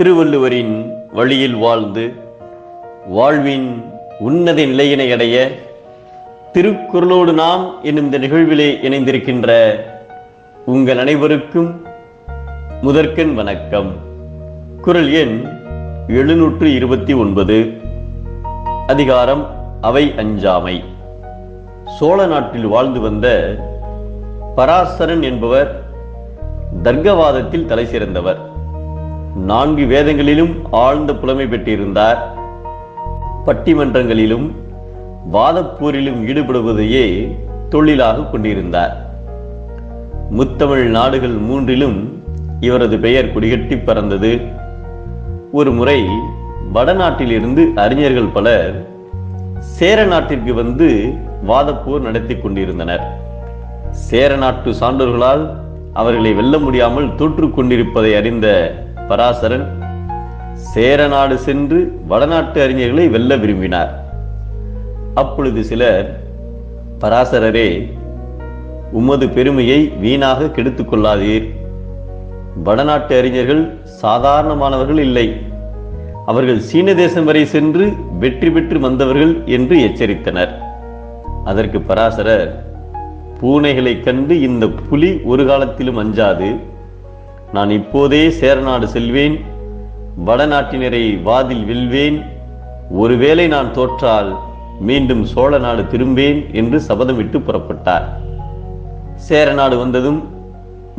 திருவள்ளுவரின் வழியில் வாழ்ந்து வாழ்வின் உன்னத நிலையினை அடைய திருக்குறளோடு நாம் என்னும் இந்த நிகழ்விலே இணைந்திருக்கின்ற உங்கள் அனைவருக்கும் முதற்கண் வணக்கம். குரல் எண் எழுநூற்று இருபத்தி ஒன்பது. அதிகாரம் அவை அஞ்சாமை. சோழ நாட்டில் வாழ்ந்து வந்த பராசரன் என்பவர் தர்க்கவாதத்தில் தலை சிறந்தவர். நான்கு வேதங்களிலும் ஆழ்ந்த புலமை பெற்றிருந்தார். பட்டிமன்றங்களிலும் வாதப்போரிலும் ஈடுபடுவதையே தொழிலாக கொண்டிருந்தார். முத்தமிழ் நாடுகள் மூன்றிலும் இவரது பெயர் குடிகட்டி பறந்தது. ஒரு முறை வடநாட்டிலிருந்து அறிஞர்கள் பலர் சேர நாட்டிற்கு வந்து வாதப்போர் நடத்தி கொண்டிருந்தனர். சேர நாட்டு சான்றோர்களால் அவர்களை வெல்ல முடியாமல் தோற்று கொண்டிருப்பதை அறிந்த பராசரன் சேர நாடு சென்று வடநாட்டு அறிஞர்களை வெல்ல விரும்பினார். அப்பொழுது சிலர் பராசரரே உமது பெருமையை வீணாக கெடுத்துக் கொள்ளாதீர். வடநாட்டு அறிஞர்கள் சாதாரணமானவர்கள் இல்லை. அவர்கள் சீன தேசம் வரை சென்று வெற்றி பெற்று வந்தவர்கள் என்று எச்சரித்தனர். அதற்கு பராசரர் பூனைகளை கண்டு இந்த புலி ஒரு காலத்திலும் அஞ்சாது. நான் இப்போதே சேரநாடு செல்வேன் வடநாட்டினரை வாதில் வெல்வேன் ஒருவேளை நான் தோற்றால் மீண்டும் சோழ நாடு திரும்பேன் என்று சபதமிட்டு புறப்பட்டார். சேரநாடு வந்ததும்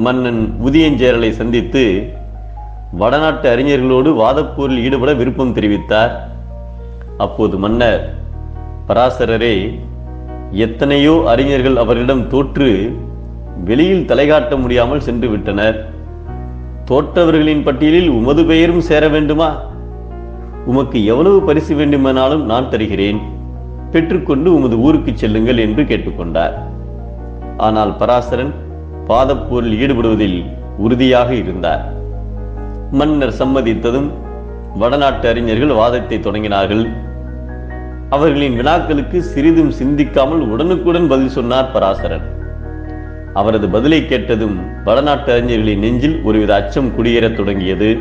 மன்னன் உதியஞ்சேரலை சந்தித்து வடநாட்டு அறிஞர்களோடு வாதப்போரில் ஈடுபட விருப்பம் தெரிவித்தார். அப்போது மன்னர் பராசரரே எத்தனையோ அறிஞர்கள் அவரிடம் தோற்று வெளியில் தலைகாட்ட முடியாமல் சென்று விட்டனர். தோற்றவர்களின் பட்டியலில் உமது பெயரும் சேர வேண்டுமா? உமக்கு எவ்வளவு பரிசு வேண்டுமானாலும் நான் தருகிறேன். பெற்றுக்கொண்டு உமது ஊருக்கு செல்லுங்கள் என்று கேட்டுக்கொண்டார். ஆனால் பராசரன் பாதப்போரில் ஈடுபடுவதில் உறுதியாக இருந்தார். மன்னர் சம்மதித்ததும் வடநாட்டு அறிஞர்கள் வாதத்தை தொடங்கினார்கள். அவர்களின் வினாக்களுக்கு சிறிதும் சிந்திக்காமல் உடனுக்குடன் பதில் சொன்னார் பராசரன். அவரது பதிலை கேட்டதும் வடநாட்டு அறிஞர்களின் நெஞ்சில் ஒருவித அச்சம் குடியேறத் தொடங்கியது.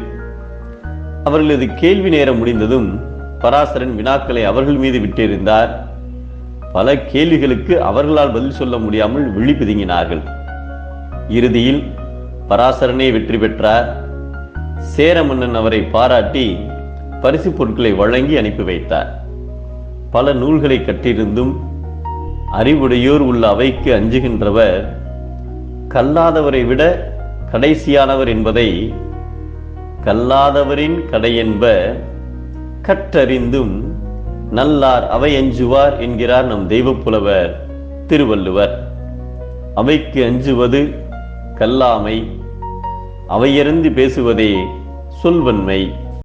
அவர்களது கேள்வி நேரம் முடிந்ததும் பராசரன் வினாக்களை அவர்கள் மீது விட்டிருந்தார். பல கேள்விகளுக்கு அவர்களால் பதில் சொல்ல முடியாமல் விழி பிதுங்கினார்கள். இறுதியில் பராசரனே வெற்றி பெற்றார். சேர மன்னன் அவரை பாராட்டி பரிசு பொருட்களை வழங்கி அனுப்பி வைத்தார். பல நூல்களை கட்டியிருந்தும் அறிவுடையோர் உள்ள அவைக்கு அஞ்சுகின்றவர் கல்லாதவரை விட கடைசியானவர் என்பதை கல்லாதவரின் கடையென்ப கற்றறிந்தும் நல்லார் அவை அஞ்சுவார் என்கிறார் நம் தெய்வப்புலவர் திருவள்ளுவர். அவைக்கு அஞ்சுவது கல்லாமை அவையறிந்து பேசுவதே சொல்வன்மை.